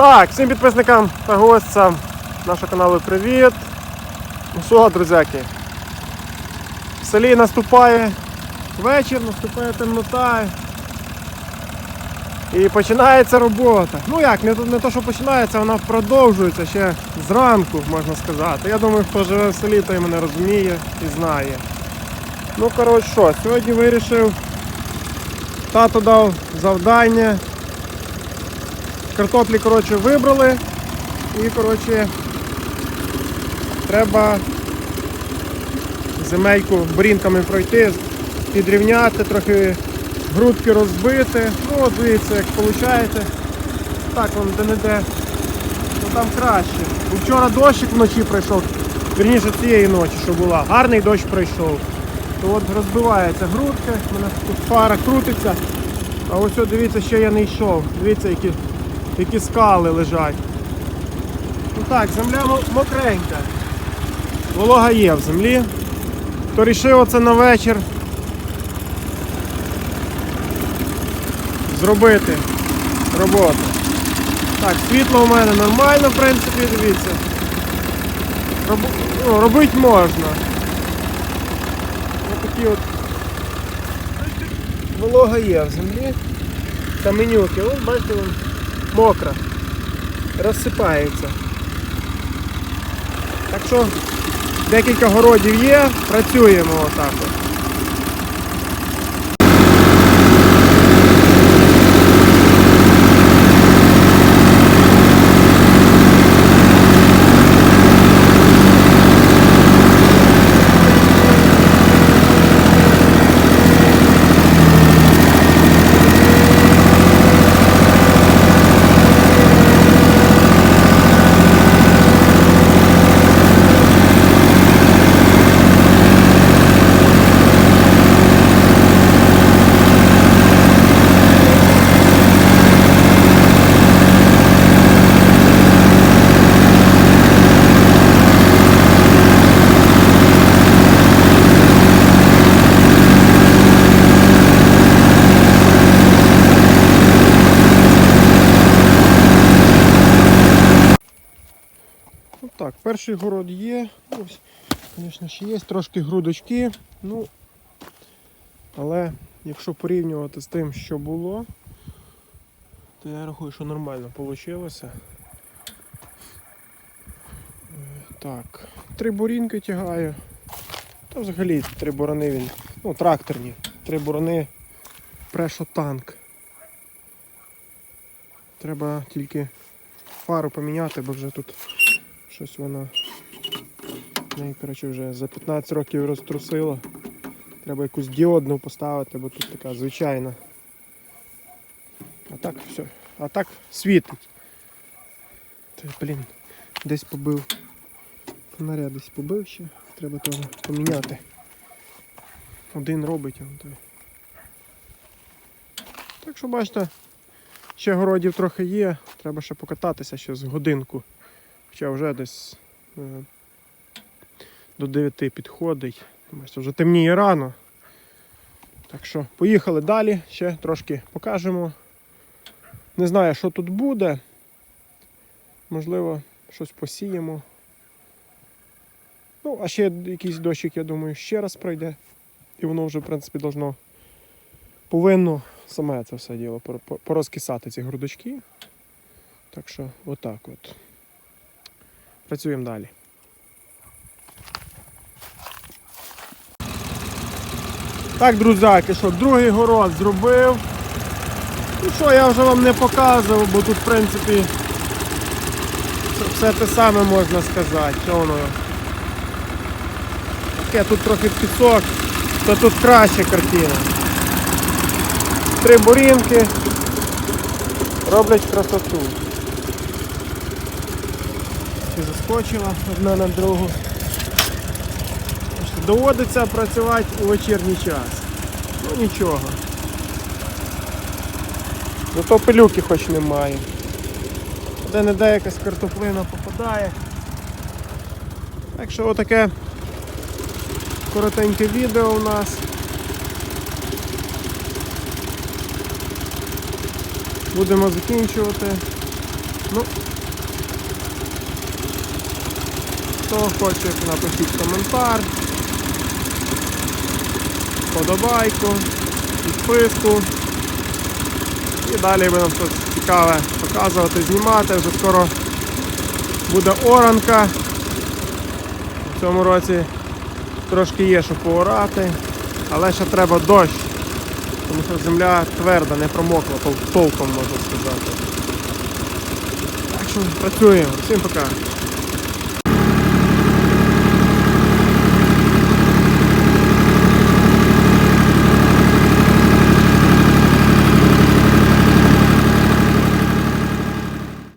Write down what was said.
Так, всім підписникам та гостям нашого каналу привіт. Ну що, друзяки? В селі наступає вечір, наступає темнота. І починається робота. Ну як, не, не то, що починається, вона продовжується ще зранку, можна сказати. Я думаю, хто живе в селі, той мене розуміє і знає. Ну, коротше, що, сьогодні вирішив, тато дав завдання. Картоплі, коротше, вибрали. І, коротше, треба земельку брінками пройти, підрівняти, трохи грудки розбити. Ну, от дивіться, як виходить. Так, вон де-не-де. Ну там краще. Вчора дощик вночі пройшов. Вірніше цієї ночі, що була. Гарний дощ пройшов. То от розбивається грудка, мене тут фара крутиться. А ось дивіться, ще я не йшов. Дивіться, які, які скали лежать. Ну так, земля мокренька. Волога є в землі. То рішив оце на вечір зробити роботу. Так, світло у мене нормально, в принципі, дивіться. Роб... Ну, робити можна. Ось такі от волога є в землі. Каменюки. Ось бачите, мокра. Розсипається. Так що декілька городів є, працюємо отак. Так, перший город є. Ось, звісно, ще є трошки грудочки. Ну, але якщо порівнювати з тим, що було, то я рахую, що нормально вийшло. Так, три бурінки тягаю. Та взагалі три борони він. Ну, тракторні. Три борони прешо танк. Треба тільки фару поміняти, бо вже тут щось вона неї, коротше, вже за 15 років розтрусило. Треба якусь діодну поставити, бо тут така звичайна. А так все. А так світить. Та, блін, десь побив. Фонаря десь побив ще. Треба теж поміняти. Один робить, он той. Так що бачите, ще городів трохи є, треба ще покататися ще з годинку. Хоча вже десь е, до 9 підходить. Вже темніє рано. Так що поїхали далі, ще трошки покажемо. Не знаю, що тут буде. Можливо, щось посіємо. Ну, а ще якийсь дощик, я думаю, ще раз пройде. І воно вже, в принципі, должно повинно саме це все діло пор- пор- порозкисати ці грудочки. Так що, отак от. Працюємо далі. Так, друзяки, що другий город зробив. Ну що, я вже вам не показував, бо тут, в принципі, все те саме можна сказати. Що воно? Таке тут трохи пісок, то тут краща картина. Три бурінки роблять красоту. І заскочила одна на другу. Доводиться працювати у вечірній час. Ну нічого. Зато пилюки хоч немає. Де-не-де якась картоплина попадає. Так що отаке коротеньке відео у нас. Будемо закінчувати. Ну, хто хоче, напишіть коментар, подобайку, підписку. І далі будемо щось цікаве показувати, знімати. Вже скоро буде оранка. В цьому році трошки є, що поорати, але ще треба дощ, тому що земля тверда, не промокла, тол- толком можна сказати. Так що працюємо. Всім пока.